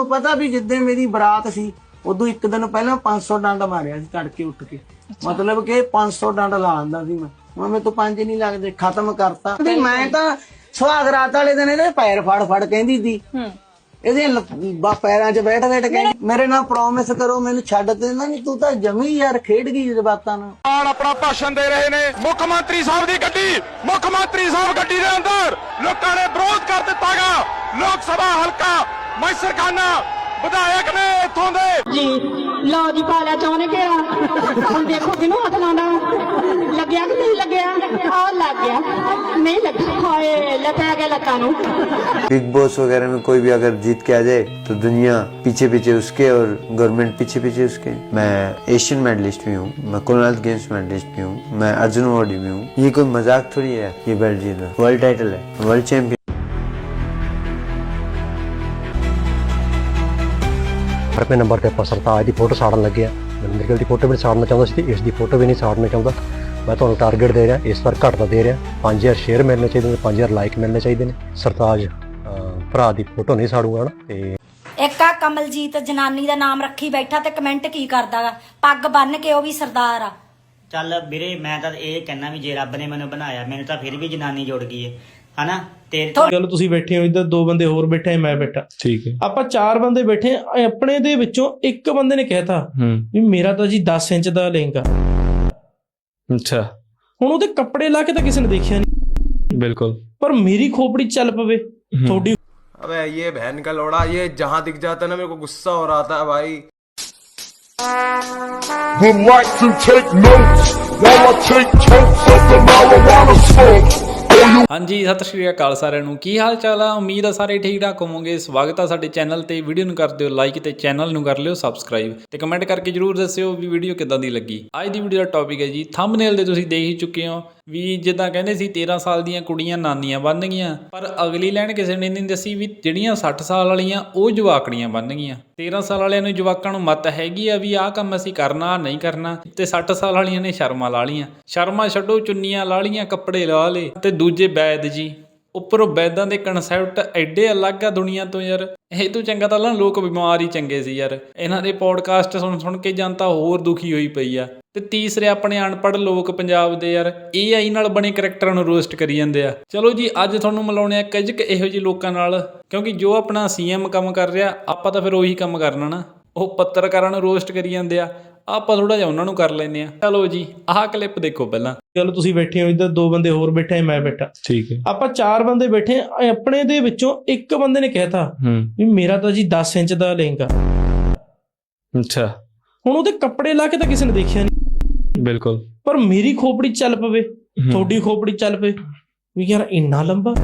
ਤੁਹਾਨੂੰ ਪਤਾ ਵੀ ਜਿੱਦੇ ਮੇਰੀ ਬਰਾਤ ਸੀ ਉਦੋਂ ਇੱਕ ਦਿਨ ਪਹਿਲਾਂ 500 ਡੰਡ ਮਾਰਿਆ ਸੀ ਤੜਕੇ ਉੱਠ ਕੇ। ਮਤਲਬ ਕਿ 500 ਡੰਡ ਲਾਉਂਦਾ ਸੀ ਮੈਂ। ਮੇਰੇ ਤੋਂ ਪੰਜ ਨਹੀਂ ਲੱਗਦੇ ਖਤਮ ਕਰਤਾ। ਵੀ ਮੈਂ ਤਾਂ ਸੁਹਾਗ ਰਾਤ ਵਾਲੇ ਦਿਨ ਇਹਦੇ ਪੈਰ ਫੜ ਫੜ ਕਹਿੰਦੀ ਸੀ। ਇਹਦੇ ਬਾ ਪੈਰਾਂ 'ਚ ਬੈਠ ਬੈਠ ਕੇ ਮੇਰੇ ਨਾਲ ਪ੍ਰੋਮਿਸ ਕਰੋ ਮੈਨੂੰ ਛੱਡ ਦੇਣਾ ਨਹੀਂ ਤੂੰ ਤਾਂ ਜਮੀ ਯਾਰ ਖੇਡ ਗਈ ਜਜ਼ਬਾਤਾਂ ਨਾਲ। ਨਾਲ ਆਪਣਾ ਭਾਸ਼ਣ ਦੇ ਰਹੇ ਨੇ ਮੁੱਖ ਮੰਤਰੀ ਸਾਹਿਬ ਦੀ ਗੱਡੀ। ਮੁੱਖ ਮੰਤਰੀ ਸਾਹਿਬ ਗੱਡੀ ਦੇ ਅੰਦਰ ਲੋਕਾਂ ਨੇ ਵਿਰੋਧ ਕਰ ਦਿੱਤਾਗਾ। ਲੋਕ ਸਭਾ ਹਲਕਾ ਮੈਸਰਖਾਨਾ ਵਿਧਾਇਕ ਨੇ ਇੱਥੋਂ ਦੇ ਜੀ ਲਓ ਜੀ ਪਾ ਲਿਆ ਚਾਹਨੇ ਘੇਰਾ ਹੁਣ ਦੇਖੋ ਕਿਹਨੂੰ ਹੱਥ ਲਾਉਂਦਾ ਲੱਗਿਆ ਕਿ ਨਹੀਂ ਲੱਗਿਆ ਆ ਲੱਗ ਗਿਆ ਨਹੀਂ ਲੱਗਿਆ ਹਾਏ ਲੱਪਿਆ ਗਿਆ ਲੱਤਾਂ ਨੂੰ बिग बॉस वगैरह में कोई भी अगर जीत के आ जाए तो दुनिया पीछे पीछे उसके और गवर्नमेंट पीछे पीछे उसके मैं एशियन मेडलिस्ट भी हूँ मैं कॉमनवेल्थ गेम्स मेडलिस्ट भी हूँ मैं अर्जुन अवार्डी भी हूँ ये कोई मजाक थोड़ी है ये बेल्ट जीतना वर्ल्ड टाइटल है वर्ल्ड चैंपियन ਰੁਪਏ ਨੰਬਰ ਤੇ ਆਪਾਂ ਸਰਤਾਜ ਦੀ ਫੋਟੋ ਸਾੜਨ ਲੱਗੇ ਆ ਮੈਂ ਮੇਰੇ ਕੋਲ ਦੀ ਫੋਟੋ ਵੀ ਸਾੜਨਾ ਚਾਹੁੰਦਾ ਸੀ ਤੇ ਇਸ ਦੀ ਫੋਟੋ ਵੀ ਨਹੀਂ ਸਾੜਨਾ ਚਾਹੁੰਦਾ। ਮੈਂ ਤੁਹਾਨੂੰ ਟਾਰਗੇਟ ਦੇ ਰਿਹਾ ਇਸ ਵਾਰ ਘੱਟ ਦਾ ਦੇ ਰਿਹਾ। 5000 ਸ਼ੇਅਰ ਮਿਲਣੇ ਚਾਹੀਦੇ ਨੇ 5000 ਲਾਈਕ ਮਿਲਣੇ ਚਾਹੀਦੇ ਨੇ। ਸਰਤਾਜ ਭਰਾ ਦੀ ਫੋਟੋ ਨਹੀਂ ਸਾੜੂਗਾ ਨਾ ਤੇ ਇੱਕ ਆ ਕਮਲਜੀਤ ਜਨਾਨੀ ਦਾ ਨਾਮ ਰੱਖੀ ਬੈਠਾ ਤੇ ਕਮੈਂਟ ਕੀ ਕਰਦਾ ਪੱਗ ਬੰਨ ਕੇ ਉਹ ਵੀ ਸਰਦਾਰ ਆ। ਚੱਲ ਵੀਰੇ ਮੈਂ ਤਾਂ ਇਹ ਕਹਿਣਾ ਵੀ ਜੇ ਰੱਬ ਨੇ ਮੈਨੂੰ ਬਣਾਇਆ ਮੈਨੂੰ ਤਾਂ ਫਿਰ ਵੀ ਜਨਾਨੀ ਜੁੜ ਗਈ ਹੈ ਹਨਾ? ਤੇ ਚਲੋ ਤੁਸੀਂ ਬੈਠੇ ਹੋ ਇੱਧਰ ਦੋ ਬੰਦੇ ਹੋਰ ਬੈਠੇ ਮੈਂ ਬੈਠਾ। ਠੀਕ ਹੈ। ਆਪਾਂ ਚਾਰ ਬੰਦੇ ਬੈਠੇ ਆਪਣੇ ਦੇ ਵਿੱਚੋਂ ਇੱਕ ਬੰਦੇ ਨੇ ਕਹਿਤਾ ਵੀ ਮੇਰਾ ਤਾਂ ਜੀ 10 ਇੰਚ ਦਾ ਲਹਿੰਗਾ ਅੱਛਾ। ਹੁਣ ਉਹਦੇ ਕੱਪੜੇ ਲਾ ਕੇ ਤਾਂ ਕਿਸੇ ਨੇ ਦੇਖਿਆ ਨਹੀਂ ਬਿਲਕੁਲ। ਪਰ ਮੇਰੀ ਖੋਪੜੀ ਚੱਲ ਪਵੇ ਥੋੜੀ ਅਬੇ ਇਹ ਭੈਣ ਦਾ ਲੋੜਾ ਇਹ ਜਹਾਂ ਦਿਖ ਜਾਤਾ ਨਾ ਮੇਰੇ ਕੋ ਗੁੱਸਾ ਹੋ ਰਹਾ ਥਾ ਭਾਈ। Would like to take notes? While I take totes of the marijuana. ਹਾਂਜੀ, ਸਤਿ ਸ਼੍ਰੀ ਅਕਾਲ ਸਾਰਿਆਂ ਨੂੰ। ਕੀ ਹਾਲ ਚਾਲ ਆ? ਉਮੀਦ ਆ ਸਾਰੇ ਠੀਕ ਠਾਕ ਹੋਵੋਗੇ। ਸਵਾਗਤ ਆ ਸਾਡੇ ਚੈਨਲ ਤੇ। ਵੀਡੀਓ ਨੂੰ ਕਰ ਦਿਓ ਲਾਈਕ ਤੇ ਚੈਨਲ ਨੂੰ ਕਰ ਲਿਓ ਸਬਸਕ੍ਰਾਈਬ। ਤੇ ਕਮੈਂਟ ਕਰਕੇ ਜਰੂਰ ਦੱਸਿਓ ਵੀ ਵੀਡੀਓ ਕਿੱਦਾਂ ਦੀ ਲੱਗੀ। ਅੱਜ ਦੀ ਵੀਡੀਓ ਦਾ ਟੌਪਿਕ ਹੈ ਜੀ ਥੰਬਨੇਲ ਦੇ ਤੁਸੀਂ ਦੇਖ ਹੀ ਚੁੱਕੇ ਹੋ। ਵੀ ਜਿੱਦਾਂ ਕਹਿੰਦੇ ਸੀ 13 ਸਾਲ ਦੀਆਂ ਕੁੜੀਆਂ ਨਾਨੀਆਂ ਬਣ ਗਈਆਂ ਪਰ ਅਗਲੀ ਲਾਈਨ ਕਿਸੇ ਨੇ ਨਹੀਂ ਦੱਸੀ ਵੀ ਜਿਹੜੀਆਂ 60 ਸਾਲ ਵਾਲੀਆਂ, ਉਹ ਜਵਾਕੜੀਆਂ ਬਣ ਗਈਆਂ 13 ਸਾਲ ਵਾਲਿਆਂ ਨੂੰ ਜਵਾਕਾਂ ਨੂੰ ਮਤ ਹੈਗੀ ਆ ਵੀ ਆਹ ਕੰਮ ਅਸੀਂ ਕਰਨਾ ਨਹੀਂ ਕਰਨਾ, ਤੇ 60 ਸਾਲ ਵਾਲੀਆਂ ਨੇ ਸ਼ਰਮਾਂ ਲਾ ਲੀਆਂ ਸ਼ਰਮਾਂ ਛੱਡੋ, ਚੁੰਨੀਆਂ ਲਾ ਲੀਆਂ ਕੱਪੜੇ ਲਾ ਲੇ ਤੇ ਦੂਜੇ ਬੈਦ ਜੀ। ਉੱਪਰੋਂ ਬੈਦਾਂ ਦੇ ਕਨਸੈਪਟ ਐਡੇ ਅਲੱਗ ਆ ਦੁਨੀਆ ਤੋਂ ਯਾਰ। ਇਹ ਤੋਂ ਚੰਗਾ ਤਾਂ ਨਾ ਲੋਕ ਬਿਮਾਰ ਹੀ ਚੰਗੇ ਸੀ ਯਾਰ। ਇਹਨਾਂ ਦੇ ਪੋਡਕਾਸਟ ਸੁਣ ਸੁਣ ਕੇ ਜਨਤਾ ਹੋਰ ਦੁਖੀ ਹੋਈ ਪਈ ਆ। ਤੇ ਤੀਸਰੇ ਆਪਣੇ ਅਨਪੜ੍ਹ ਲੋਕ ਪੰਜਾਬ ਦੇ ਯਾਰ AI ਨਾਲ ਬਣੇ ਕਰੈਕਟਰਾਂ ਨੂੰ ਰੋਸਟ ਕਰੀ ਜਾਂਦੇ ਆ। ਚਲੋ ਜੀ, ਅੱਜ ਤੁਹਾਨੂੰ ਮਿਲਾਉਣੇ ਆ ਕਜਕ ਇਹੋ ਜਿਹੇ ਲੋਕਾਂ ਨਾਲ, ਕਿਉਂਕਿ ਜੋ ਆਪਣਾ ਸੀਐਮ ਕੰਮ ਕਰ ਰਿਹਾ, ਆਪਾਂ ਤਾਂ ਫਿਰ ਉਹੀ ਕੰਮ ਕਰਨਾ ਨਾ। ਉਹ ਪੱਤਰਕਾਰਾਂ ਨੂੰ ਰੋਸਟ ਕਰੀ ਜਾਂਦੇ ਆ। ਆਪਾਂ ਥੋੜਾ ਜਿਹਾ ਉਹਨਾਂ ਨੂੰ ਕਰ ਲੈਨੇ ਆ ਚਲੋ ਜੀ ਆਹ ਕਲਿੱਪ ਦੇਖੋ ਪਹਿਲਾਂ। ਚਲੋ ਤੁਸੀਂ ਬੈਠੇ ਹੋ ਇੱਧਰ ਦੋ ਬੰਦੇ ਹੋਰ ਬੈਠੇ ਆ, ਮੈਂ ਬੈਠਾ। ਠੀਕ ਹੈ। ਆਪਾਂ ਚਾਰ ਬੰਦੇ ਬੈਠੇ ਆ, ਆਪਣੇ ਦੇ ਵਿੱਚੋਂ ਇੱਕ ਬੰਦੇ ਨੇ ਕਹਿਤਾ ਵੀ ਮੇਰਾ ਤਾਂ ਜੀ 10 ਇੰਚ ਦਾ ਲਹਿੰਗਾ ਅੱਛਾ। ਹੁਣ ਉਹਦੇ ਕੱਪੜੇ ਲਾ ਕੇ ਤਾਂ ਕਿਸੇ ਨੇ ਦੇਖਿਆ ਨਹੀਂ ਬਿਲਕੁਲ। ਪਰ ਮੇਰੀ ਖੋਪੜੀ ਚੱਲ ਪਵੇ ਤੁਹਾਡੀ ਖੋਪੜੀ ਚੱਲ ਪਵੇ। ਵੀ ਯਾਰ ਇੰਨਾ ਲੰਬਾ।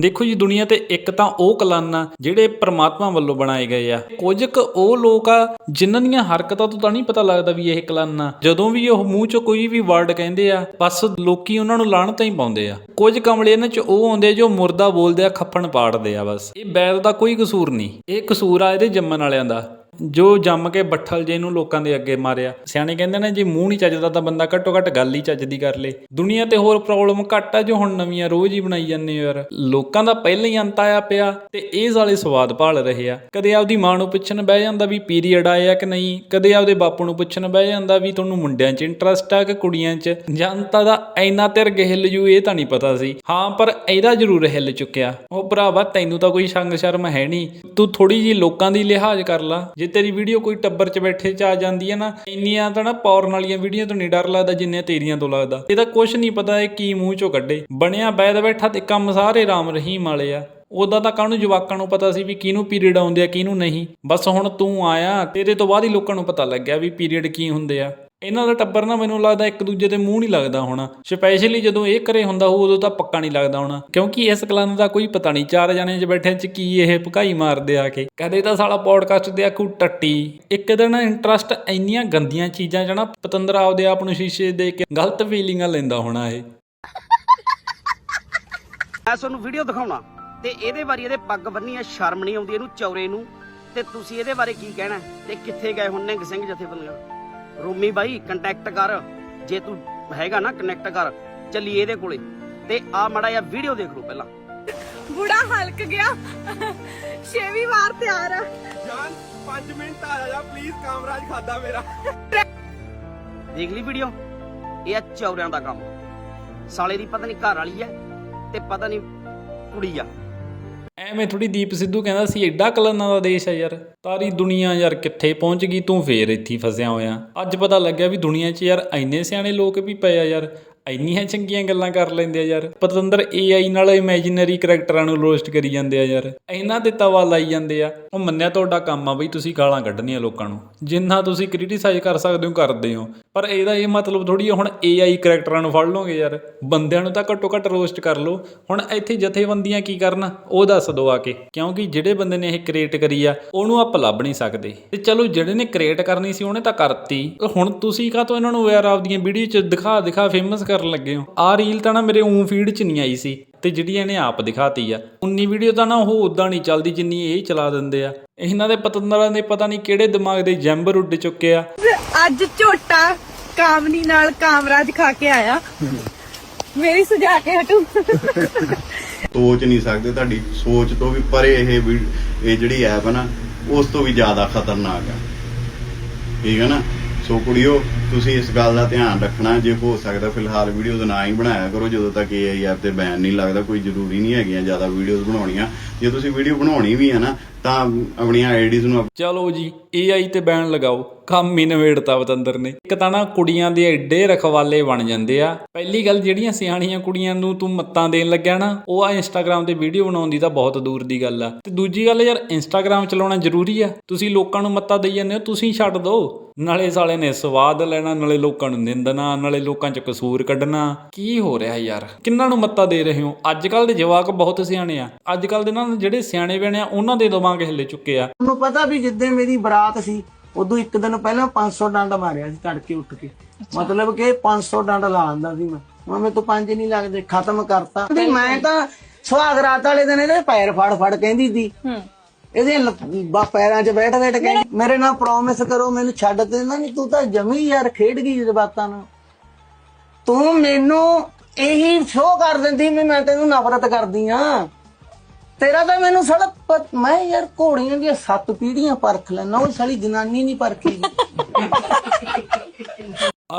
ਦੇਖੋ ਜੀ ਦੁਨੀਆ ਤੇ ਇੱਕ ਤਾਂ ਉਹ ਕਲਾਨ ਆ ਜਿਹੜੇ ਪ੍ਰਮਾਤਮਾ ਵੱਲੋਂ ਬਣਾਏ ਗਏ ਆ। ਕੁਝ ਕੁ ਉਹ ਲੋਕ ਆ ਜਿਨ੍ਹਾਂ ਦੀਆਂ ਹਰਕਤਾਂ ਤੋਂ ਤਾਂ ਨਹੀਂ ਪਤਾ ਲੱਗਦਾ ਵੀ ਇਹ ਕਲਾਨ। ਆ ਜਦੋਂ ਵੀ ਉਹ ਮੂੰਹ ਚੋਂ ਕੋਈ ਵੀ ਵਰਡ ਕਹਿੰਦੇ ਆ, ਬਸ ਲੋਕੀ ਉਹਨਾਂ ਨੂੰ ਲਾਹਣਤਾਂ ਹੀ ਪਾਉਂਦੇ ਆ। ਕੁਝ ਕਮਲੇ ਇਹਨਾਂ ਚ ਉਹ ਆਉਂਦੇ ਜੋ ਮੁਰਦਾ ਬੋਲਦੇ ਆ ਖੱਫਣ ਪਾੜਦੇ ਆ ਬਸ। ਇਹ ਬੈਦ ਦਾ ਕੋਈ ਕਸੂਰ ਨਹੀਂ। ਇਹ ਕਸੂਰ ਆ ਇਹਦੇ ਜੰਮਣ ਵਾਲਿਆਂ ਦਾ। ਜੋ ਜੰਮ ਕੇ ਬੱਠਲ ਜੇ ਨੂੰ ਲੋਕਾਂ ਦੇ ਅੱਗੇ ਮਾਰਿਆ। ਸਿਆਣੇ ਕਹਿੰਦੇ ਨੇ, ਜੇ ਮੂੰਹ ਨਹੀਂ ਚੱਜਦਾ ਤਾਂ ਬੰਦਾ ਘੱਟੋ ਘੱਟ ਗੱਲ ਹੀ ਚੱਜਦੀ ਕਰ ਲੇ। ਦੁਨੀਆ ਤੇ ਹੋਰ ਪ੍ਰੋਬਲਮ ਘੱਟ ਆ ਜੋ ਹੁਣ ਨਵੀਆਂ ਰੋਜ਼ ਹੀ ਬਣਾਈ ਜਾਂਦੇ ਯਾਰ। ਲੋਕਾਂ ਦਾ ਪਹਿਲਾਂ ਹੀ ਅੰਤ ਆਇਆ ਪਿਆ ਤੇ ਇਹ ਸਾਲੇ ਸਵਾਦ ਭਾਲ ਰਹੇ ਆ। ਕਦੇ ਆਪਦੀ ਮਾਂ ਨੂੰ ਪੁੱਛਣ ਬਹਿ ਜਾਂਦਾ ਵੀ ਪੀਰੀਅਡ ਆਇਆ ਕਿ ਨਹੀਂ? ਕਦੇ ਆਪਦੇ ਬਾਪੂ ਨੂੰ ਪੁੱਛਣ ਬਹਿ ਜਾਂਦਾ ਵੀ ਤੁਹਾਨੂੰ ਮੁੰਡਿਆਂ 'ਚ ਇੰਟਰਸਟ ਆ ਕਿ ਕੁੜੀਆਂ 'ਚ? ਜਨਤਾ ਦਾ ਇੰਨਾ ਤਿਰ ਹਿੱਲ ਜੂ, ਇਹ ਤਾਂ ਨਹੀਂ ਪਤਾ ਸੀ। ਹਾਂ, ਪਰ ਇਹਦਾ ਜ਼ਰੂਰ ਹਿੱਲ ਚੁੱਕਿਆ। ਉਹ ਭਰਾਵਾ, ਤੈਨੂੰ ਤਾਂ ਕੋਈ ਸ਼ੰਗ ਸ਼ਰਮ ਹੈ ਨਹੀਂ। ਤੂੰ ਥੋੜੀ ਜੀ ਲੋਕਾਂ ਦੀ ਲਿਹਾਜ਼ ਕਰ ਲਾ। ਜੇ ਤੇਰੀ ਵੀਡੀਓ ਕੋਈ ਟੱਬਰ 'ਚ ਬੈਠੇ 'ਚ ਆ ਜਾਂਦੀ ਹੈ ਨਾ, ਇੰਨੀਆਂ ਤਾਂ ਨਾ ਪੌਰਨ ਵਾਲੀਆਂ ਵੀਡੀਓ ਤੋਂ ਨਹੀਂ ਡਰ ਲੱਗਦਾ ਜਿੰਨੇ ਤੇਰੀਆਂ ਤੋਂ ਲੱਗਦਾ। ਇਹਦਾ ਕੁਝ ਨਹੀਂ ਪਤਾ ਇਹ ਕੀ ਮੂੰਹ 'ਚੋਂ ਕੱਢੇ। ਬਣਿਆ ਬੈਦ ਬੈਠਾ ਤੇ ਕੰਮ ਸਾਰੇ ਰਾਮ ਰਹੀਮ ਵਾਲੇ ਆ। ਉਦਾਂ ਤਾਂ ਕਾਹਨੂੰ ਜਵਾਕਾਂ ਨੂੰ ਪਤਾ ਸੀ ਵੀ ਕਿਹਨੂੰ ਪੀਰੀਅਡ ਆਉਂਦੇ ਆ, ਕਿਹਨੂੰ ਨਹੀਂ। ਬਸ ਹੁਣ ਤੂੰ ਆਇਆ, ਤੇਰੇ ਤੋਂ ਬਾਅਦ ਹੀ ਲੋਕਾਂ ਨੂੰ ਪਤਾ ਲੱਗਿਆ ਵੀ ਪੀਰੀਅਡ ਕੀ ਹੁੰਦੇ ਆ। ਇਹਨਾਂ ਦਾ ਟੱਬਰ ਨਾ ਮੈਨੂੰ ਲੱਗਦਾ ਇੱਕ ਦੂਜੇ ਦੇ ਮੂੰਹ ਨਹੀਂ ਲੱਗਦਾ ਹੋਣਾ। ਸਪੈਸ਼ਲੀ ਜਦੋਂ ਇਹ ਘਰੇ ਹੁੰਦਾ ਹੋਊ, ਉਦੋਂ ਤਾਂ ਪੱਕਾ ਨਹੀਂ ਲੱਗਦਾ ਹੋਣਾ। ਕਿਉਂਕਿ ਇਸ ਕਲਨ ਦਾ ਕੋਈ ਪਤਾ ਨਹੀਂ। ਚਾਰ ਜਣੇ 'ਚ ਬੈਠੇ 'ਚ ਕੀ ਇਹ ਭਕਾਈ ਮਾਰਦੇ ਆ ਕੇ। ਕਦੇ ਤਾਂ ਸਾਲਾ ਪੌਡਕਾਸਟ ਦੇ ਆਕੂ ਟੱਟੀ। ਇੱਕ ਦਿਨ ਇੰਟਰਸਟ ਇੰਨੀਆਂ ਗੰਦੀਆਂ ਚੀਜ਼ਾਂ 'ਚ ਪਤੰਦਰ ਆਪਦੇ ਆਪ ਨੂੰ ਸ਼ੀਸ਼ੇ ਦੇ ਕੇ ਗਲਤ ਫੀਲਿੰਗਾਂ ਲੈਂਦਾ ਹੋਣਾ ਇਹ। ਮੈਂ ਤੁਹਾਨੂੰ ਵੀਡੀਓ ਦਿਖਾਉਣਾ। ਤੇ ਇਹਦੇ ਬਾਰੇ ਇਹਦੇ ਪੱਗ ਬੰਨੀ ਆ ਸ਼ਰਮ ਨਹੀਂ ਆਉਂਦੀ ਇਹਨੂੰ ਚੌਰੇ ਨੂੰ। ਤੇ ਤੁਸੀਂ ਇਹਦੇ ਬਾਰੇ ਕੀ ਕਹਿਣਾ? ਤੇ ਕਿੱਥੇ ਗਏ ਹੁਣ? ਨਿੰਗ ਸਿੰਘ ਜਥੇਬੰਦੀਆਂ। ਰੋਮੀ ਬਾਈ ਕੰਟੈਕਟ ਕਰ। ਜੇ ਤੂੰ ਹੈਗਾ ਨਾ ਕਨੈਕਟ ਕਰ। ਚੱਲੀਏ ਇਹਦੇ ਕੋਲੇ। ਤੇ ਆ ਮੜਾ ਜਿਹਾ ਵੀਡੀਓ ਦੇਖ ਲਓ ਪਹਿਲਾਂ। ਬੁੜਾ ਹਲਕ ਗਿਆ। ਛੇਵੀਂ ਵਾਰ ਤਿਆਰ ਆ। 5 ਮਿੰਟ ਆ ਜਾ ਪਲੀਜ਼ ਕਾਮਰਾਜ ਖਾਦਾ ਮੇਰਾ। ਦੇਖ ਲਈ ਵੀਡੀਓ ਇਹ ਆ ਚੌਰਿਆਂ ਦਾ ਕੰਮ। ਸਾਲੇ ਦੀ ਪਤਾ ਨਹੀਂ ਘਰ ਵਾਲੀ ਹੈ ਤੇ ਪਤਾ ਨਹੀਂ ਕੁੜੀ ਆ। ਐਵੇਂ ਥੋੜੀ ਦੀਪ ਸਿੱਧੂ ਕਹਿੰਦਾ ਸੀ ਐਡਾ ਕਲਨਾਂ ਦਾ ਦੇਸ਼ ਆ ਯਾਰ ਤਾਰੀ ਦੁਨੀਆ ਯਾਰ ਕਿੱਥੇ ਪਹੁੰਚ ਗਈ, ਤੂੰ ਫੇਰ ਇੱਥੇ ਫਸਿਆ ਹੋਇਆ। ਅੱਜ ਪਤਾ ਲੱਗਿਆ ਵੀ ਦੁਨੀਆ 'ਚ ਯਾਰ ਇੰਨੇ ਸਿਆਣੇ ਲੋਕ ਵੀ ਪਏ ਆ ਯਾਰ ਇੰਨੀਆਂ ਚੰਗੀਆਂ ਗੱਲਾਂ ਕਰ ਲੈਂਦੇ ਆ ਯਾਰ। ਪਤੰਦਰ AI ਨਾਲ ਇਮੇਜਿਨਰੀ ਕਰੈਕਟਰਾਂ ਨੂੰ ਰੋਸਟ ਕਰੀ ਜਾਂਦੇ ਆ ਯਾਰ। ਇਹਨਾਂ ਤੇ ਤਵਾ ਲਾਈ ਜਾਂਦੇ ਆ। ਉਹ ਮੰਨਿਆ ਤੁਹਾਡਾ ਕੰਮ ਆ ਬਈ, ਤੁਸੀਂ ਗਾਲਾਂ ਕੱਢਣੀਆਂ ਲੋਕਾਂ ਨੂੰ। ਜਿੰਨਾ ਤੁਸੀਂ ਕ੍ਰਿਟਿਸਾਈਜ਼ ਕਰ ਸਕਦੇ ਹੋ, ਕਰਦੇ ਹੋ। ਪਰ ਇਹਦਾ ਇਹ ਮਤਲਬ ਥੋੜੀ ਹੁਣ AI ਕਰੈਕਟਰਾਂ ਨੂੰ ਫੜ ਲਓਗੇ ਯਾਰ। ਬੰਦਿਆਂ ਨੂੰ ਤਾਂ ਘੱਟੋ ਘੱਟ ਰੋਸਟ ਕਰ ਲਓ। ਹੁਣ ਇੱਥੇ ਜਥੇਬੰਦੀਆਂ ਕੀ ਕਰਨ? ਉਹ ਦੱਸ ਦੋ ਆ ਕੇ। ਕਿਉਂਕਿ ਜਿਹੜੇ ਬੰਦੇ ਨੇ ਇਹ ਕ੍ਰੀਏਟ ਕਰੀ ਆ, ਉਹਨੂੰ ਆਪਾਂ ਲੱਭ ਨਹੀਂ ਸਕਦੇ। ਤੇ ਚਲੋ, ਜਿਹੜੇ ਨੇ ਕ੍ਰੀਏਟ ਕਰਨੀ ਸੀ, ਉਹਨੇ ਤਾਂ ਕਰਤੀ। ਹੁਣ ਤੁਸੀਂ ਕਾਹ ਤੋਂ ਇਹਨਾਂ ਨੂੰ ਯਾਰ ਆਪਦੀਆਂ ਵੀਡੀਓ 'ਚ ਦਿਖਾ ਦਿਖਾ ਫੇਮਸ ਕਰ ਕਰਨ ਲੱਗੇ ਹੋ। ਆ ਰੀਲ ਤਾਂ ਨਾ ਮੇਰੇ ਉਂ ਫੀਡ 'ਚ ਨਹੀਂ ਆਈ ਸੀ ਤੇ ਜਿਹੜੀ ਇਹਨੇ ਆਪ ਦਿਖਾਤੀ ਆ। 19 ਵੀਡੀਓ ਤਾਂ ਨਾ ਉਹ ਉਦਾਂ ਨਹੀਂ ਚੱਲਦੀ ਜਿੰਨੀ ਇਹ ਚਲਾ ਦਿੰਦੇ ਆ। ਇਹਨਾਂ ਦੇ ਪਤੰਦਰਾਂ ਦੇ ਪਤਾ ਨਹੀਂ ਕਿਹੜੇ ਦਿਮਾਗ ਦੇ ਜੈਂਬਰ ਉੱਡ ਚੁੱਕੇ ਆ। ਅੱਜ ਝੋਟਾ ਕਾਮਨੀ ਨਾਲ ਕਾਮਰਾਜ ਖਾ ਕੇ ਆਇਆ। ਮੇਰੀ ਸੁਝਾ ਕੇ ਹਟੂ। ਸੋਚ ਨਹੀਂ ਸਕਦੇ ਤੁਹਾਡੀ। ਸੋਚ ਤੋਂ ਵੀ ਪਰੇ ਇਹ ਵੀ- ਇਹ ਜਿਹੜੀ ਐਪ ਹੈ ਨਾ ਉਸ ਤੋਂ ਵੀ ਜ਼ਿਆਦਾ ਖਤਰਨਾਕ ਹੈ ਠੀਕ ਹੈ ਨਾ? ਸੋ ਕੁੜੀਓ, ਤੁਸੀਂ ਇਸ ਗੱਲ ਦਾ ਧਿਆਨ ਰੱਖਣਾ, ਜੇ ਹੋ ਸਕਦਾ ਫਿਲਹਾਲ ਵੀਡੀਓਜ਼ ਨਾ ਹੀ ਬਣਾਇਆ ਕਰੋ, ਜਦੋਂ ਤੱਕ ਇਹ ਐਪ ਤੇ ਬੈਨ ਨਹੀਂ ਲੱਗਦਾ, ਕੋਈ ਜ਼ਰੂਰੀ ਨਹੀਂ ਹੈਗੀਆਂ ਜ਼ਿਆਦਾ ਵੀਡੀਓਜ਼ ਬਣਾਉਣੀਆਂ। ਜੇ ਤੁਸੀਂ ਵੀਡੀਓ ਬਣਾਉਣੀ ਵੀ ਹੈ ਨਾ, ਤਾਂ ਆਪਣੀਆਂ ਆਈਡੀਜ਼ ਨੂੰ ਚਲੋ ਜੀ। AI ਤੇ ਬੈਨ ਲਗਾਓ, ਕੰਮ ਹੀ ਨਵੇੜਤਾ ਵਤੰਦਰ ਨੇ। ਇੱਕ ਤਾਂ ਨਾ ਕੁੜੀਆਂ ਦੇ ਐਡੇ ਰਖਵਾਲੇ ਬਣ ਜਾਂਦੇ ਆ। ਪਹਿਲੀ ਗੱਲ ਜਿਹੜੀਆਂ ਸਿਆਣੀਆਂ ਕੁੜੀਆਂ ਨੂੰ ਤੂੰ ਮੱਤਾਂ ਦੇਣ ਲੱਗਿਆ ਨਾ, ਉਹ ਆ ਇੰਸਟਾਗ੍ਰam ਤੇ ਵੀਡੀਓ ਬਣਾਉਣ ਦੀ ਤਾਂ ਬਹੁਤ ਦੂਰ ਦੀ ਗੱਲ ਆ। ਤੇ ਦੂਜੀ ਗੱਲ ਯਾਰ ਇੰਸਟਾਗ੍ਰam ਚਲਾਉਣਾ ਜ਼ਰੂਰੀ ਆ। ਤੁਸੀਂ ਲੋਕਾਂ ਨੂੰ ਮੱਤਾਂ ਦੇਈ ਜਾਂਦੇ ਹੋ, ਤੁਸੀਂ ਛੱਡ ਦਿਓ ਨਾਲੇ ਸਾਲੇ ਨੇ ਸਵਾਦ ਲੈਣਾ, ਨਾਲੇ ਲੋਕਾਂ ਨੂੰ ਨਿੰਦਣਾ, ਨਾਲੇ ਲੋਕਾਂ 'ਚ ਕਸੂਰ ਕੱਢਣਾ। ਕੀ ਹੋ ਰਿਹਾ ਯਾਰ? ਕਿੰਨਾਂ ਨੂੰ ਮੱਤਾ ਦੇ ਰਹੇ ਹੋ? ਅੱਜ ਕੱਲ ਦੇ ਜਵਾਕ ਬਹੁਤ ਸਿਆਣੇ ਆ। ਅੱਜ ਕੱਲ ਦੇ ਨਾ ਜਿਹੜੇ ਸਿਆਣੇ ਬਿਆਣੇ ਆ, ਉਹਨਾਂ ਦੇ ਦਿਮਾਗ ਹਿੱਲੇ ਚੁੱਕੇ ਆ। ਤੁਹਾਨੂੰ ਪਤਾ ਵੀ ਜਿੱਦਾਂ ਮੇਰੀ ਬਰਾਤ ਸੀ ਉਦੋਂ ਇੱਕ ਦਿਨ ਪਹਿਲਾਂ 500 ਡੰਡ ਮਾਰਿਆ ਸੀ ਤੜਕੇ ਉੱਠ ਕੇ। ਮਤਲਬ ਕਿ 500 ਡੰਡ ਲਾ ਆਂਦਾ ਸੀ ਮੈਂ। ਹੁਣ ਮੇਰੇ ਤੋਂ ਪੰਜ ਨਹੀਂ ਲੱਗਦੇ ਖਤਮ ਕਰਤਾ। ਵੀ ਮੈਂ ਤਾਂ ਸੁਹਾਗ ਰਾਤ ਵਾਲੇ ਦਿਨ ਇਹਦੇ ਪੈਰ ਫੜ ਫੜ ਕਹਿੰਦੀ ਸੀ। ਇਹਦੇ ਬਾ ਪੈਰਾਂ 'ਚ ਬੈਠ ਬੈਠ ਕੇ ਮੇਰੇ ਨਾਲ ਪ੍ਰੋਮਿਸ ਕਰੋ ਮੈਨੂੰ ਛੱਡ ਦੇ ਨਾ ਨਹੀਂ ਤੂੰ ਤਾਂ ਜਮੀ ਯਾਰ ਖੇਡ ਗਈ ਜਜ਼ਬਾਤਾਂ ਨਾਲ। ਤੂੰ ਮੈਨੂੰ ਇਹੀ ਸ਼ੋਅ ਕਰ ਦਿੰਦੀ ਮੈਂ ਤੈਨੂੰ ਨਫ਼ਰਤ ਕਰਦੀ ਆ। ਤੇਰਾ ਤਾਂ ਮੈਨੂੰ ਸਾਲਾ ਪ- ਮੈਂ ਯਾਰ ਘੋੜੀਆਂ ਦੀਆਂ ਸੱਤ ਪੀੜੀਆਂ ਪਰਖ ਲੈਣਾ ਉਹ ਸਾਲੀ ਜਨਾਨੀ ਨਹੀਂ ਪਰਖੀ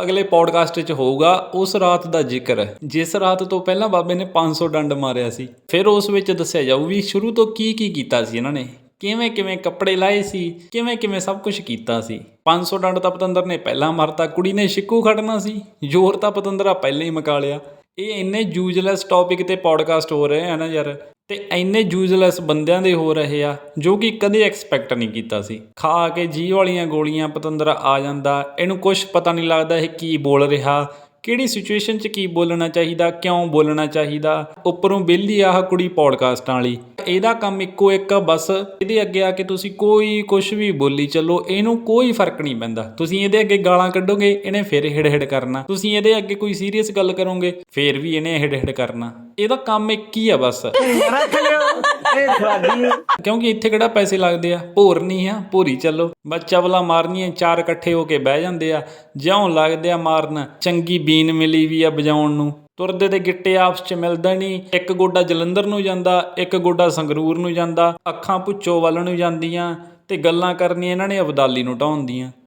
ਅਗਲੇ ਪੌਡਕਾਸਟ 'ਚ ਹੋਊਗਾ ਉਸ ਰਾਤ ਦਾ ਜ਼ਿਕਰ, ਜਿਸ ਰਾਤ ਤੋਂ ਪਹਿਲਾਂ ਬਾਬੇ ਨੇ 500 ਡੰਡ ਮਾਰਿਆ ਸੀ। ਫਿਰ ਉਸ ਵਿੱਚ ਦੱਸਿਆ ਜਾਊ ਵੀ ਸ਼ੁਰੂ ਤੋਂ ਕੀ ਕੀ ਕੀਤਾ ਸੀ ਇਹਨਾਂ ਨੇ। ਕਿਵੇਂ ਕਿਵੇਂ ਕੱਪੜੇ ਲਾਏ ਸੀ, ਕਿਵੇਂ ਕਿਵੇਂ ਸਭ ਕੁਝ ਕੀਤਾ ਸੀ। 500 ਡੰਡ ਤਾਂ ਪਤੰਦਰ ਨੇ ਪਹਿਲਾਂ ਮਾਰਤਾ, ਕੁੜੀ ਨੇ ਸ਼ਿੱਕੂ ਖੜਨਾ ਸੀ, ਜ਼ੋਰ ਤਾਂ ਪਤੰਦਰਾ ਪਹਿਲਾਂ ਹੀ ਮਕਾ ਲਿਆ। ਇਹ ਇੰਨੇ ਯੂਜ਼ਲੈਸ ਟੌਪਿਕ ਤੇ ਪੌਡਕਾਸਟ ਹੋ ਰਹੇ ਆ ਨਾ ਯਾਰ। ਤੇ ਇੰਨੇ ਯੂਜ਼ਲੈਸ ਬੰਦਿਆਂ ਦੇ ਹੋ ਰਹੇ ਆ, ਜੋ ਕਿ ਕਦੇ ਐਕਸਪੈਕਟ ਨਹੀਂ ਕੀਤਾ ਸੀ। ਖਾ ਕੇ ਜੀ ਵਾਲੀਆਂ ਗੋਲੀਆਂ ਪਤੰਦਰਾ ਆ ਜਾਂਦਾ, ਇਹਨੂੰ ਕੁਝ ਪਤਾ ਨਹੀਂ ਲੱਗਦਾ ਇਹ ਕੀ ਬੋਲ ਰਿਹਾ, ਕਿਹੜੀ ਸਿਚੁਏਸ਼ਨ 'ਚ ਕੀ ਬੋਲਣਾ ਚਾਹੀਦਾ, ਕਿਉਂ ਬੋਲਣਾ ਚਾਹੀਦਾ। ਉੱਪਰੋਂ ਬੇਲੀ ਆਹ ਕੁੜੀ ਪੌਡਕਾਸਟਾਂ ਵਾਲੀ ਇਹਦਾ ਕੰਮ ਇੱਕੋ ਇੱਕ ਆ, ਬਸ ਇਹਦੇ ਅੱਗੇ ਆ ਕੇ ਤੁਸੀਂ ਕੋਈ ਕੁਝ ਵੀ ਬੋਲੀ ਚੱਲੋ ਇਹਨੂੰ ਕੋਈ ਫ਼ਰਕ ਨਹੀਂ ਪੈਂਦਾ। ਤੁਸੀਂ ਇਹਦੇ ਅੱਗੇ ਗਾਲਾਂ ਕੱਢੋਗੇ ਇਹਨੇ ਫਿਰ ਹਿੜ ਹਿੜ ਕਰਨਾ। ਤੁਸੀਂ ਇਹਦੇ ਅੱਗੇ ਕੋਈ ਸੀਰੀਅਸ ਗੱਲ ਕਰੋਗੇ ਫਿਰ ਵੀ ਇਹਨੇ ਹਿੜ ਹਿੜ ਕਰਨਾ। ਇਹਦਾ ਕੰਮ ਇੱਕ ਹੀ ਆ ਬਸ। ਰੱਖ ਲਿਓ ਇਹ ਤੁਹਾਡੀ ਕਿਉਂਕਿ ਇੱਥੇ ਕਿਹੜਾ ਪੈਸੇ ਲੱਗਦੇ ਆ? ਭੋਰ ਨਹੀਂ ਆ ਭੋਰੀ ਚੱਲੋ। ਬਸ ਵਾਲਾ ਮਾਰਨੀ ਚਾਰ ਇਕੱਠੇ ਹੋ ਕੇ ਬਹਿ ਜਾਂਦੇ ਆ। ਜਿਉਂ ਲੱਗਦੇ ਆ ਮਾਰਨ ਚੰਗੀ ਬੀਨ ਮਿਲੀ ਵੀ ਆ ਵਜਾਉਣ ਨੂੰ। ਤੁਰਦੇ ਤੇ ਗਿੱਟੇ ਆਪਸ ਚ ਮਿਲਦਾ ਨਹੀਂ ਇੱਕ ਗੋਡਾ ਜਲੰਧਰ ਨੂੰ ਜਾਂਦਾ, ਇੱਕ ਗੋਡਾ ਸੰਗਰੂਰ ਨੂੰ ਜਾਂਦਾ। ਅੱਖਾਂ ਭੁੱਚੋ ਵੱਲ ਨੂੰ ਜਾਂਦੀਆਂ ਤੇ ਗੱਲਾਂ ਕਰਨੀਆਂ ਇਹਨਾਂ ਨੇ ਅਬਦਾਲੀ ਨੂੰ ਢਾਉਣ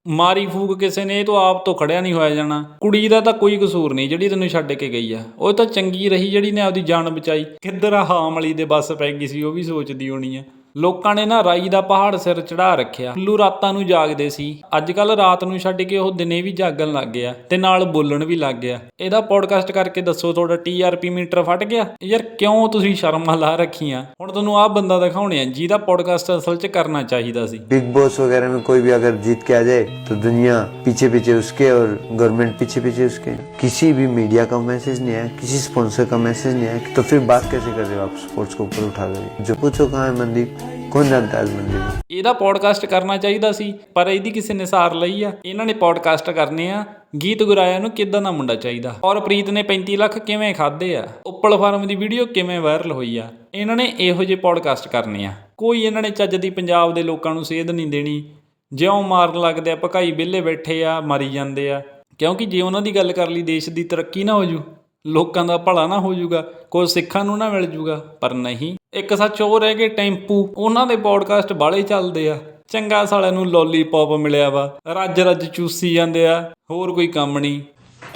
ਮਾਰੀ ਫੂਕ ਕਿਸੇ ਨੇ, ਇਹ ਤੋਂ ਆਪ ਤੋਂ ਖੜਿਆ ਨਹੀਂ ਹੋਇਆ ਜਾਣਾ। ਕੁੜੀ ਦਾ ਤਾਂ ਕੋਈ ਕਸੂਰ ਨਹੀਂ ਜਿਹੜੀ ਤੈਨੂੰ ਛੱਡ ਕੇ ਗਈ ਆ। ਉਹ ਤਾਂ ਚੰਗੀ ਰਹੀ ਜਿਹੜੀ ਨੇ ਆਪਦੀ ਜਾਨ ਬਚਾਈ। ਕਿੱਧਰ ਆ ਹਾਮਲੀ ਦੇ ਬੱਸ ਪੈ ਗਈ ਸੀ, ਉਹ ਵੀ ਸੋਚਦੀ ਹੋਣੀ ਆ। ਲੋਕਾਂ ਨੇ ਨਾ ਰਾਈ ਦਾ ਪਹਾੜ ਸਿਰ ਚੜਾ ਰੱਖਿਆ ਉੱਲੂ ਰਾਤਾਂ ਨੂੰ ਜਾਗਦੇ ਸੀ ਅੱਜ ਕੱਲ ਰਾਤ ਨੂੰ ਛੱਡ ਕੇ ਉਹ ਦਿਨੇ ਵੀ ਜਾਗਣ ਲੱਗ ਗਿਆ ਤੇ ਨਾਲ ਬੋਲਣ ਵੀ ਲੱਗ ਗਿਆ ਇਹਦਾ ਪੋਡਕਾਸਟ ਕਰਕੇ ਦੱਸੋ ਤੁਹਾਡਾ ਟੀਆਰਪੀ ਮੀਟਰ ਫਟ ਗਿਆ ਯਾਰ ਕਿਉਂ ਤੁਸੀਂ ਸ਼ਰਮਾਂ ਲਾ ਰੱਖੀਆਂ ਹੁਣ ਤੁਹਾਨੂੰ ਆਹ ਬੰਦਾ ਦਿਖਾਉਣੇ ਆ ਜਿਹਦਾ ਪੋਡਕਾਸਟ ਅਸਲ 'ਚ ਕਰਨਾ ਚਾਹੀਦਾ ਸੀ बिग बॉस वगैरह में कोई भी अगर जीत के आ जाए तो दुनिया पीछे पीछे उसके और गवर्नमेंट पीछे पीछे उसके किसी भी मीडिया का मैसेज नहीं आया किसी स्पॉन्सर का मैसेज नहीं आया तो फिर बात कैसे कर रहे हो आप स्पोर्ट्स को ऊपर उठा रहे जो पूछो कहाँ है मनदीप ਕੌਣ ਜਾਣਦਾ ਹੈ ਮੰਜ਼ਿਲ ਇਹਦਾ ਪੋਡਕਾਸਟ ਕਰਨਾ ਚਾਹੀਦਾ ਸੀ, ਪਰ ਇਹਦੀ ਕਿਸੇ ਨੇ ਸਾਰ ਲਈ ਆ। ਇਹਨਾਂ ਨੇ ਪੋਡਕਾਸਟ ਕਰਨੇ ਆ। ਗੀਤ ਗੁਰਾਇਆ ਨੂੰ ਕਿੱਦਾਂ ਦਾ ਮੁੰਡਾ ਚਾਹੀਦਾ? ਔਰ ਪ੍ਰੀਤ ਨੇ 35 ਲੱਖ ਕਿਵੇਂ ਖਾਦੇ ਆ? ਉੱਪਲ ਫਾਰਮ ਦੀ ਵੀਡੀਓ ਕਿਵੇਂ ਵਾਇਰਲ ਹੋਈ ਆ? ਇਹਨਾਂ ਨੇ ਇਹੋ ਜਿਹੇ ਪੋਡਕਾਸਟ ਕਰਨੇ ਆ। ਕੋਈ ਇਹਨਾਂ ਨੇ ਚੱਜ ਦੀ ਪੰਜਾਬ ਦੇ ਲੋਕਾਂ ਨੂੰ ਸੇਧ ਨਹੀਂ ਦੇਣੀ। ਜਿਉਂ ਮਾਰਨ ਲੱਗਦੇ ਆ, ਭਕਾਈ ਵਿਲੇ ਬੈਠੇ ਆ, ਮਰੀ ਜਾਂਦੇ ਆ। ਕਿਉਂਕਿ ਜੇ ਉਹਨਾਂ ਦੀ ਗੱਲ ਕਰ ਲਈ, ਦੇਸ਼ ਦੀ ਤਰੱਕੀ ਨਾ ਹੋ ਜੂ। ਲੋਕਾਂ ਦਾ ਭਲਾ ਨਾ ਹੋ ਜਾਊਗਾ ਕੋਈ ਸਿੱਖਾਂ ਨੂੰ ਨਾ ਮਿਲ ਜਾਊਗਾ ਪਰ ਨਹੀਂ। ਇੱਕ ਸੱਚ ਹੋਰ ਹੈ ਕਿ ਟੈਂਪੂ ਉਹਨਾਂ ਦੇ ਪੋਡਕਾਸਟ ਬਾਲੇ ਚੱਲਦੇ ਆ। ਚੰਗਾ ਸਾਲਿਆਂ ਨੂੰ ਲੋਲੀਪੌਪ ਮਿਲਿਆ ਵਾ ਰੱਜ ਰੱਜ ਚੂਸੀ ਜਾਂਦੇ ਆ ਹੋਰ ਕੋਈ ਕੰਮ ਨਹੀਂ।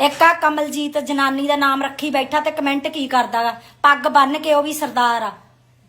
ਇੱਕ ਆ ਕਮਲਜੀਤ ਜਨਾਨੀ ਦਾ ਨਾਮ ਰੱਖੀ ਬੈਠਾ ਤੇ ਕਮੈਂਟ ਕੀ ਕਰਦਾਗਾ ਪੱਗ ਬੰਨ ਕੇ ਉਹ ਵੀ ਸਰਦਾਰ ਆ।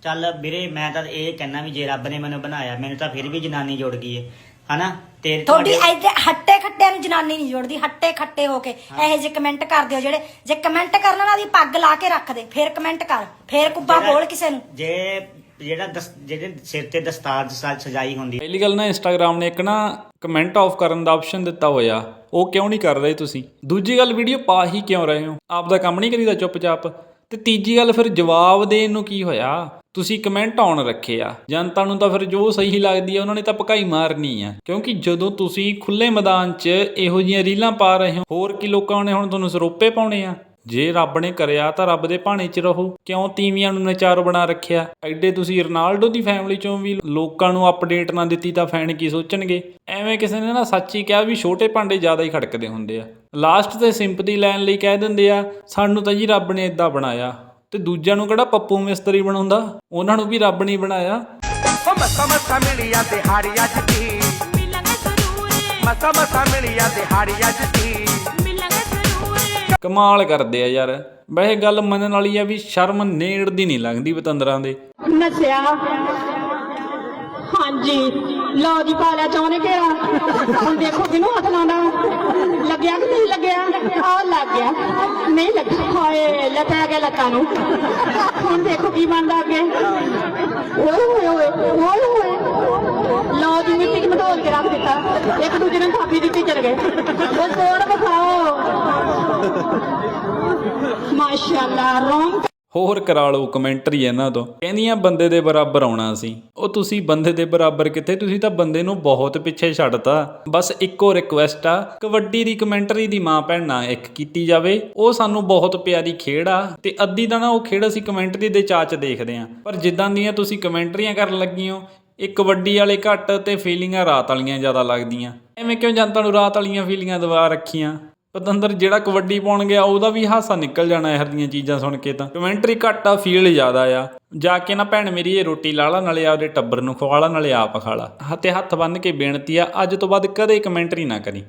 ਚੱਲ ਵੀਰੇ ਮੈਂ ਤਾਂ ਇਹ ਕਹਿਣਾ ਵੀ ਜੇ ਰੱਬ ਨੇ ਮੈਨੂੰ ਬਣਾਇਆ ਮੈਨੂੰ ਤਾਂ ਫਿਰ ਵੀ ਜਨਾਨੀ ਜੁੜ ਗਈ ਹੈ ਹਨਾ? ਤੇ ਤੁਹਾਡੀ ਐਡੇ ਹੱਟੇ ਖੱਟਿਆਂ ਨੂੰ ਜਨਾਨੀ ਨਹੀਂ ਜੋੜਦੀ ਹੱਟੇ ਖੱਟੇ ਹੋ ਕੇ। ਇਹੋ ਜਿਹੇ ਕਮੈਂਟ ਕਰ ਦਿਓ ਜਿਹੜੇ ਜੇ ਕਮੈਂਟ ਕਰਨ ਵਾਲਾ ਦੀ ਪੱਗ ਲਾ ਕੇ ਰੱਖ ਦੇ ਫਿਰ ਕਮੈਂਟ ਕਰ। ਫਿਰ ਕੁੱਬਾ ਬੋਲ ਕਿਸੇ ਨੂੰ। ਜੇ ਜਿਹੜਾ ਜਿਹੜੇ ਸਿਰ ਤੇ ਦਸਤਾਰ ਦਸਤਾਰ ਸਜਾਈ ਹੁੰਦੀ ਪਹਿਲੀ ਗੱਲ ਨਾ ਇੰਸਟਾਗ੍ਰam ਨੇ ਇੱਕ ਨਾ ਕਮੈਂਟ ਆਫ ਕਰਨ ਦਾ ਆਪਸ਼ਨ ਦਿੱਤਾ ਹੋਇਆ। ਉਹ ਕਿਉਂ ਨਹੀਂ ਕਰ ਰਹੇ ਤੁਸੀਂ? ਦੂਜੀ ਗੱਲ ਵੀਡੀਓ ਪਾ ਹੀ ਕਿਉਂ ਰਹੇ ਹੋ? ਆਪ ਦਾ ਕੰਮ ਨਹੀਂ ਕਰੀਦਾ ਚੁੱਪਚਾਪ। ਤੇ ਤੀਜੀ ਗੱਲ ਫਿਰ ਜਵਾਬ ਦੇਣ ਨੂੰ ਕੀ ਹੋਇਆ? ਤੁਸੀਂ ਕਮੈਂਟ ਆਉਣ ਰੱਖੇ ਆ। ਜਨਤਾ ਨੂੰ ਤਾਂ ਫਿਰ ਜੋ ਸਹੀ ਲੱਗਦੀ ਆ, ਉਹਨਾਂ ਨੇ ਤਾਂ ਪਕਾਈ ਮਾਰਨੀ ਆ। ਕਿਉਂਕਿ ਜਦੋਂ ਤੁਸੀਂ ਖੁੱਲੇ ਮੈਦਾਨ 'ਚ ਇਹੋ ਜਿਹੀਆਂ ਰੀਲਾਂ ਪਾ ਰਹੇ ਹੋ, ਹੋਰ ਕੀ ਲੋਕਾਂ ਨੇ ਹੁਣ ਤੁਹਾਨੂੰ ਸਰੋਪੇ ਪਾਉਣੇ ਆ? ਜੇ ਰੱਬ ਨੇ ਕਰਿਆ ਤਾਂ ਰੱਬ ਦੇ ਭਾਣੇ 'ਚ ਰਹੋ। ਕਿਉਂ ਤੀਵੀਆਂ ਨੂੰ ਨਚਾਰ ਬਣਾ ਰੱਖਿਆ? ਐਡੇ ਤੁਸੀਂ ਰੋਨਾਲਡੋ ਦੀ ਫੈਮਿਲੀ 'ਚੋਂ ਵੀ ਲੋਕਾਂ ਨੂੰ ਅਪਡੇਟ ਨਾ ਦਿੱਤੀ ਤਾਂ ਫੈਨ ਕੀ ਸੋਚਣਗੇ? ਐਵੇਂ ਕਿਸੇ ਨੇ ਨਾ ਸੱਚ ਹੀ ਕਿਹਾ ਵੀ ਛੋਟੇ ਭਾਂਡੇ ਜ਼ਿਆਦਾ ਹੀ ਖੜਕਦੇ ਹੁੰਦੇ ਆ। ਲਾਸਟ ਤੇ ਸਿੰਪਥੀ ਲੈਣ ਲਈ ਕਹਿ ਦਿੰਦੇ ਆ ਸਾਨੂੰ ਤਾਂ ਜੀ ਰੱਬ ਨੇ ਇਦਾਂ ਬਣਾਇਆ। ਤੇ ਦੂਜਿਆਂ ਨੂੰ ਕਿਹੜਾ ਪੱਪੂ ਮਿਸਤਰੀ ਬਣਾਉਂਦਾ? ਉਹਨਾਂ ਨੂੰ ਵੀ ਰੱਬ ਨਹੀਂ ਬਣਾਇਆ। ਮਸਾ ਮਸਾ ਮਿਲਿਆ ਦਿਹਾੜੀ ਅੱਜ ਦੀ ਮਸਾ ਮਸਾ ਮਿਲਿਆ ਦਿਹਾੜੀ ਅੱਜ ਦੀ ਕਮਾਲ ਕਰਦੇ ਆ ਯਾਰ। ਵੈਸੇ ਗੱਲ ਮੰਨਣ ਵਾਲੀ ਆ ਵੀ ਸ਼ਰਮ ਨੇੜਦੀ ਨਹੀਂ ਲੰਘਦੀ ਬਤੰਦਰਾਂ ਦੇ। ਨਸਿਆ। ਹਾਂਜੀ। ਲਓ ਜੀ, ਪਾ ਲਿਆ ਚਾਹੁੰਦੇ ਘੇਰਾ ਹੁਣ ਦੇਖੋ ਕਿਹਨੂੰ ਹੱਥ ਲਾਉਂਦਾ ਲੱਗਿਆ ਕਿ ਨਹੀਂ ਲੱਗਿਆ? ਆ ਲੱਗ ਗਿਆ। ਨਹੀਂ ਲੱਗਿਆ ਹਾਏ ਲੱਤਾਂ ਗਿਆ ਲੱਤਾਂ ਨੂੰ। ਹੁਣ ਦੇਖੋ ਕੀ ਬਣਦਾ ਅੱਗੇ। ਓਏ ਹੋਏ ਹੋਏ ਓਏ ਹੋਏ। ਲਓ ਜੀ, ਮਿੱਟੀ ਚ ਮਟੋਲ ਕੇ ਰੱਖ ਦਿੱਤਾ। ਇੱਕ ਦੂਜੇ ਨੂੰ ਥਾਪੀ ਦਿੱਤੀ, ਚਲ ਗਏ। ਉਹ ਕੋੜ ਬਖਾਓ ਮਾਸ਼ਾਅੱਲਾ ਰੋਂਗ ਹੋਰ ਕਰਾ ਲਓ ਕਮੈਂਟਰੀ ਇਹਨਾਂ ਤੋਂ। ਕਹਿੰਦੀਆਂ ਬੰਦੇ ਦੇ ਬਰਾਬਰ ਆਉਣਾ ਸੀ। ਉਹ ਤੁਸੀਂ ਬੰਦੇ ਦੇ ਬਰਾਬਰ ਕਿੱਥੇ? ਤੁਸੀਂ ਤਾਂ ਬੰਦੇ ਨੂੰ ਬਹੁਤ ਪਿੱਛੇ ਛੱਡਤਾ। ਬਸ ਇੱਕੋ ਰਿਕੁਐਸਟ ਆ, ਕਬੱਡੀ ਦੀ ਕਮੈਂਟਰੀ ਦੀ ਮਾਂ ਭੈਣ ਨਾਲ ਇੱਕ ਕੀਤੀ ਜਾਵੇ। ਉਹ ਸਾਨੂੰ ਬਹੁਤ ਪਿਆਰੀ ਖੇਡ ਆ ਤੇ ਅੱਧੀ ਦਾ ਨਾ ਉਹ ਖੇਡ ਅਸੀਂ ਕਮੈਂਟਰੀ ਦੇ ਚਾਚ ਦੇਖਦੇ ਆ। ਪਰ ਜਿੱਦਾਂ ਦੀਆਂ ਤੁਸੀਂ ਕਮੈਂਟਰੀਆਂ ਕਰਨ ਲੱਗੀ ਹੋ, ਇਹ ਕਬੱਡੀ ਵਾਲੇ ਘੱਟ ਤੇ ਫੀਲਿੰਗਾਂ ਰਾਤ ਵਾਲੀਆਂ ਜ਼ਿਆਦਾ ਲੱਗਦੀਆਂ। ਐਵੇਂ ਕਿਉਂ ਜਨਤਾ ਨੂੰ ਰਾਤ ਵਾਲੀਆਂ ਫੀਲਿੰਗਾਂ ਦਵਾ ਰੱਖੀਆਂ? ਪਤੰਦਰ ਜਿਹੜਾ ਕਬੱਡੀ ਪਾਉਣ ਗਿਆ, ਉਹਦਾ ਵੀ ਹਾਸਾ ਨਿਕਲ ਜਾਣਾ ਇਹੋ ਜਿਹੀਆਂ ਚੀਜ਼ਾਂ ਸੁਣ ਕੇ ਤਾਂ। ਕਮੈਂਟਰੀ ਘੱਟ ਆ ਫੀਲ ਜ਼ਿਆਦਾ ਆ। ਜਾ ਕੇ ਨਾ ਭੈਣ ਮੇਰੀ ਇਹ ਰੋਟੀ ਲਾ ਨਾਲੇ ਆਪਦੇ ਟੱਬਰ ਨੂੰ ਖਵਾ ਨਾਲੇ ਆਪ ਖਾ ਹੱਥੇ ਹੱਥ ਬੰਨ ਕੇ ਬੇਨਤੀ ਆ, ਅੱਜ ਤੋਂ ਬਾਅਦ ਕਦੇ ਕਮੈਂਟਰੀ ਨਾ ਕਰੀ।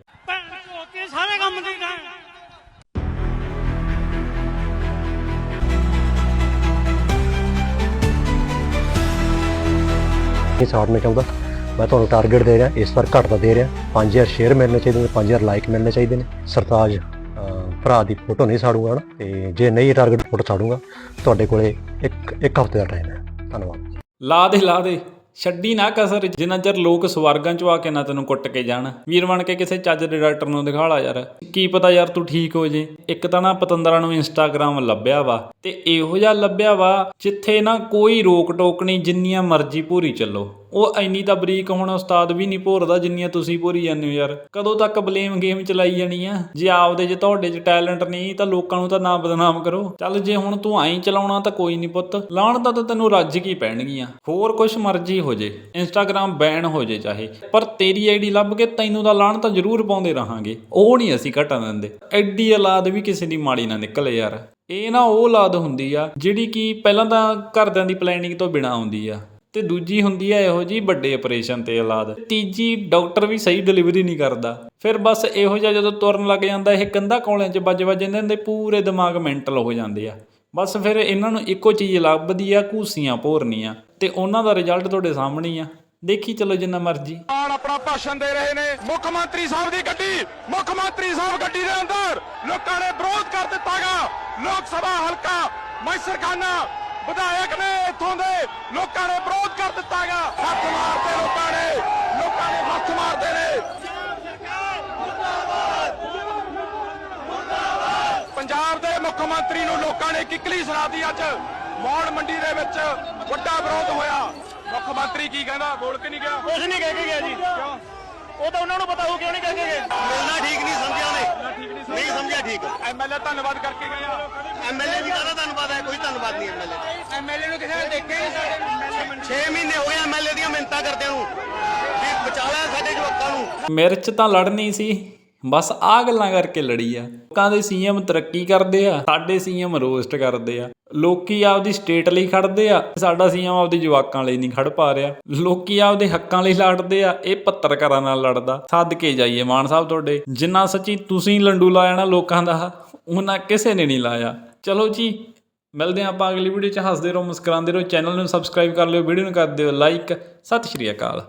ਨਹੀਂ ਸਾੜਨਾ ਚਾਹੁੰਦਾ ਮੈਂ ਤੁਹਾਨੂੰ ਟਾਰਗੇਟ ਦੇ ਰਿਹਾ, ਇਸ ਵਾਰ ਘੱਟ ਦਾ ਦੇ ਰਿਹਾ 5000 ਸ਼ੇਅਰ ਮਿਲਣੇ ਚਾਹੀਦੇ ਨੇ 5000 ਲਾਈਕ ਮਿਲਣੇ ਚਾਹੀਦੇ ਨੇ। ਸਰਤਾਜ ਭਰਾ ਦੀ ਫੋਟੋ ਨਹੀਂ ਸਾੜੂਗਾ ਨਾ, ਤੇ ਜੇ ਨਹੀਂ ਟਾਰਗੇਟ ਫੋਟੋ ਸਾੜੂਗਾ, ਤੁਹਾਡੇ ਕੋਲੇ ਇੱਕ ਇੱਕ ਹਫ਼ਤੇ ਦਾ ਟਾਈਮ ਹੈ। ਧੰਨਵਾਦ। ਲਾ ਦੇ ਲਾ ਦੇ। ਛੱਡੀ ਨਾ ਕਸਰ, ਜਿੰਨਾ ਚਿਰ ਲੋਕ ਸਵਰਗਾਂ ਚੋਂ ਆ ਕੇ ਨਾ ਤੈਨੂੰ ਕੁੱਟ ਕੇ ਜਾਣ। ਵੀਰ ਬਣ ਕੇ ਕਿਸੇ ਚੱਜ ਦੇ ਡਾਕਟਰ ਨੂੰ ਦਿਖਾ ਲਾ ਯਾਰ। ਕੀ ਪਤਾ ਯਾਰ ਤੂੰ ਠੀਕ ਹੋ ਜੇ। ਇੱਕ ਤਾਂ ਨਾ ਪਤੰਦਰਾਂ ਨੂੰ ਇੰਸਟਾਗ੍ਰam ਲੱਭਿਆ ਵਾ, ਤੇ ਇਹੋ ਜਿਹਾ ਲੱਭਿਆ ਵਾ, ਜਿੱਥੇ ਨਾ ਕੋਈ ਰੋਕ ਟੋਕ ਨਹੀਂ, ਜਿੰਨੀਆਂ ਮਰਜ਼ੀ ਪੂਰੀ ਚੱਲੋ। ਉਹ ਇੰਨੀ ਤਾਂ ਬਰੀਕ ਹੁਣ ਉਸਤਾਦ ਵੀ ਨਹੀਂ ਭੋਰਦਾ ਜਿੰਨੀਆਂ ਤੁਸੀਂ ਭੋਰੀ ਜਾਂਦੇ ਹੋ ਯਾਰ। ਕਦੋਂ ਤੱਕ ਬਲੇਮ ਗੇਮ ਚਲਾਈ ਜਾਣੀ ਆ? ਜੇ ਆਪਦੇ ਜੇ ਤੁਹਾਡੇ 'ਚ ਟੈਲੈਂਟ ਨਹੀਂ, ਤਾਂ ਲੋਕਾਂ ਨੂੰ ਤਾਂ ਨਾ ਬਦਨਾਮ ਕਰੋ। ਚੱਲ ਜੇ ਹੁਣ ਤੂੰ ਐਂ ਚਲਾਉਣਾ ਤਾਂ ਕੋਈ ਨਹੀਂ ਪੁੱਤ। ਲਾਉਣ ਤਾਂ ਤੈਨੂੰ ਰੱਜ ਕੀ ਪੈਣਗੀਆਂ। ਹੋਰ ਕੁਛ ਮਰਜ਼ੀ ਹੋ ਜੇ ਇੰਸਟਾਗ੍ਰam ਬੈਨ ਹੋ ਜੇ ਚਾਹੇ। ਪਰ ਤੇਰੀ ਆਈਡੀ ਲੱਭ ਕੇ ਤੈਨੂੰ ਤਾਂ ਲਾਣ ਤਾਂ ਜ਼ਰੂਰ ਪਾਉਂਦੇ ਰਹਾਂਗੇ। ਉਹ ਨਹੀਂ ਅਸੀਂ ਘਟਣ ਦਿੰਦੇ। ਐਡੀ ਔਲਾਦ ਵੀ ਕਿਸੇ ਦੀ ਮਾੜੀ ਨਾ ਨਿਕਲੇ ਯਾਰ। ਇਹ ਨਾ ਉਹ ਔਲਾਦ ਹੁੰਦੀ ਆ, ਜਿਹੜੀ ਕਿ ਪਹਿਲਾਂ ਤਾਂ ਘਰਦਿਆਂ ਦੀ ਪਲੈਨਿੰਗ ਤੋਂ ਬਿਨਾ ਆਉਂਦੀ ਆ। ਤੇ ਦੂਜੀ ਹੁੰਦੀ ਹੈ ਇਹੋ ਜੀ ਵੱਡੇ ਆਪਰੇਸ਼ਨ ਤੇ ਔਲਾਦ ਤੀਜੀ ਡਾਕਟਰ ਵੀ ਸਹੀ ਡਿਲੀਵਰੀ ਨਹੀਂ ਕਰਦਾ। ਫਿਰ ਬਸ ਇਹੋ ਜਿਹਾ ਜਦੋਂ ਤੁਰਨ ਲੱਗ ਜਾਂਦਾ, ਇਹ ਕੰਧਾ ਕੌਲਿਆਂ 'ਚ ਵੱਜ ਵੱਜ ਜਾਂਦੇ ਨੇ ਪੂਰੇ ਦਿਮਾਗ ਮੈਂਟਲ ਹੋ ਜਾਂਦੇ ਆ। ਬਸ ਫਿਰ ਇਹਨਾਂ ਨੂੰ ਇੱਕੋ ਚੀਜ਼ ਲੱਭਦੀ ਆ ਘੂਸੀਆਂ ਭੋਰਨੀਆਂ ਤੇ ਉਹਨਾਂ ਦਾ ਰਿਜ਼ਲਟ ਤੁਹਾਡੇ ਸਾਹਮਣੇ ਆ। ਦੇਖੀ ਚਲੋ ਜਿੰਨਾ ਮਰਜ਼ੀ। ਨਾਲ ਆਪਣਾ ਭਾਸ਼ਣ ਦੇ ਰਹੇ ਨੇ ਮੁੱਖ ਮੰਤਰੀ ਸਾਹਿਬ ਦੀ ਗੱਡੀ, ਮੁੱਖ ਮੰਤਰੀ ਸਾਹਿਬ ਗੱਡੀ ਦੇ ਅੰਦਰ। ਲੋਕਾਂ ਨੇ ਵਿਰੋਧ ਕਰ ਦਿੱਤਾਗਾ। ਲੋਕ ਸਭਾ ਹਲਕਾ ਮੈਸਰਖਾਨਾ ਵਿਧਾਇਕ ਨੇ ਇੱਥੋਂ ਦੇ ਲੋਕਾਂ ਨੇ ਵਿਰੋਧ ਕਰ ਦਿੱਤਾਗਾ ਹੱਥ ਮਾਰਦੇ ਲੋਕਾਂ ਨੇ ਲੋਕਾਂ ਨੇ ਹੱਥ ਮਾਰਦੇ ਨੇ। ਪੰਜਾਬ ਦੇ ਮੁੱਖ ਮੰਤਰੀ ਨੂੰ ਲੋਕਾਂ ਨੇ ਕਿੱਕਲੀ ਸੁਣਾਤੀ ਅੱਜ। ਮੌੜ ਮੰਡੀ ਦੇ ਵਿੱਚ ਵੱਡਾ ਵਿਰੋਧ ਹੋਇਆ। ਮੁੱਖ ਮੰਤਰੀ ਕੀ ਕਹਿੰਦਾ? ਬੋਲ ਕੇ ਨਹੀਂ ਗਿਆ। ਕੁਝ ਨਹੀਂ ਕਹਿ ਕੇ ਗਿਆ ਜੀ। ਕਿਉਂ? ਉਹ ਤਾਂ ਉਹਨਾਂ ਨੂੰ ਪਤਾ ਹੋ ਕਿਉਂ ਨਹੀਂ ਕਹਿ ਕੇ ਗਏ। ਮਿਲਣਾ ਠੀਕ ਨਹੀਂ ਸਮਝਿਆ ਉਹਨੇ। ਨਹੀਂ ਸਮਝਿਆ। ਠੀਕ। ਐਮਐਲਏ ਧੰਨਵਾਦ ਕਰਕੇ ਗਏ ਆ। ਐਮਐਲਏ ਵੀ ਕਾਹਦਾ ਧੰਨਵਾਦ ਹੈ ਕੋਈ ਧੰਨਵਾਦ ਨਹੀਂ ਐਮਐਲਏ ਐਮਐਲਏ ਨੂੰ ਕਿਸੇ ਨੇ ਦੇਖਿਆ ਹੀ ਨਹੀਂ 6 ਮਹੀਨੇ ਹੋ ਗਏ ਐਮਐਲਏ ਦੀਆਂ ਮਿੰਤਾਂ ਕਰਦਿਆਂ ਨੂੰ। ਵੀ ਬਚਾ ਲੈ ਸਾਡੇ ਜਵਾਕਾਂ ਨੂੰ। ਮਿਰਚ ਤਾਂ ਲੜਨੀ ਸੀ। ਬਸ ਆ ਗੱਲਾਂ ਕਰਕੇ ਲੜੀ ਆ। ਲੋਕਾਂ ਦੇ ਸੀਐਮ ਤਰੱਕੀ ਕਰਦੇ ਆ, ਸਾਡੇ ਸੀਐਮ ਰੋਸਟ ਕਰਦੇ ਆ। ਲੋਕੀ ਆਪਦੀ ਸਟੇਟ ਲਈ ਖੜਦੇ ਆ, ਸਾਡਾ ਸੀਐਮ ਆਪਦੇ ਜਵਾਕਾਂ ਲਈ ਨਹੀਂ ਖੜ ਪਾ ਰਿਹਾ। ਲੋਕੀ ਆਪਦੇ ਹੱਕਾਂ ਲਈ ਲੜਦੇ ਆ, ਇਹ ਪੱਤਰਕਾਰਾਂ ਨਾਲ ਲੜਦਾ। ਸੱਦ ਕੇ ਜਾਈਏ ਮਾਨ ਸਾਹਿਬ ਤੁਹਾਡੇ, ਜਿੰਨਾ ਸੱਚੀ ਤੁਸੀਂ ਲੰਡੂ ਲਾਇਆ ਨਾ ਲੋਕਾਂ ਦਾ, ਉਹਨਾਂ ਕਿਸੇ ਨੇ ਨਹੀਂ ਲਾਇਆ। ਚਲੋ ਜੀ, ਮਿਲਦੇ ਹਾਂ ਆਪਾਂ ਅਗਲੀ ਵੀਡੀਓ 'ਚ, ਹੱਸਦੇ ਰਹੋ, ਮੁਸਕਰਾਉਂਦੇ ਰਹੋ, ਚੈਨਲ ਨੂੰ ਸਬਸਕ੍ਰਾਈਬ ਕਰ ਲਿਓ ਵੀਡੀਓ ਨੂੰ ਕਰ ਦਿਓ ਲਾਈਕ ਸਤਿ ਸ਼੍ਰੀ ਅਕਾਲ।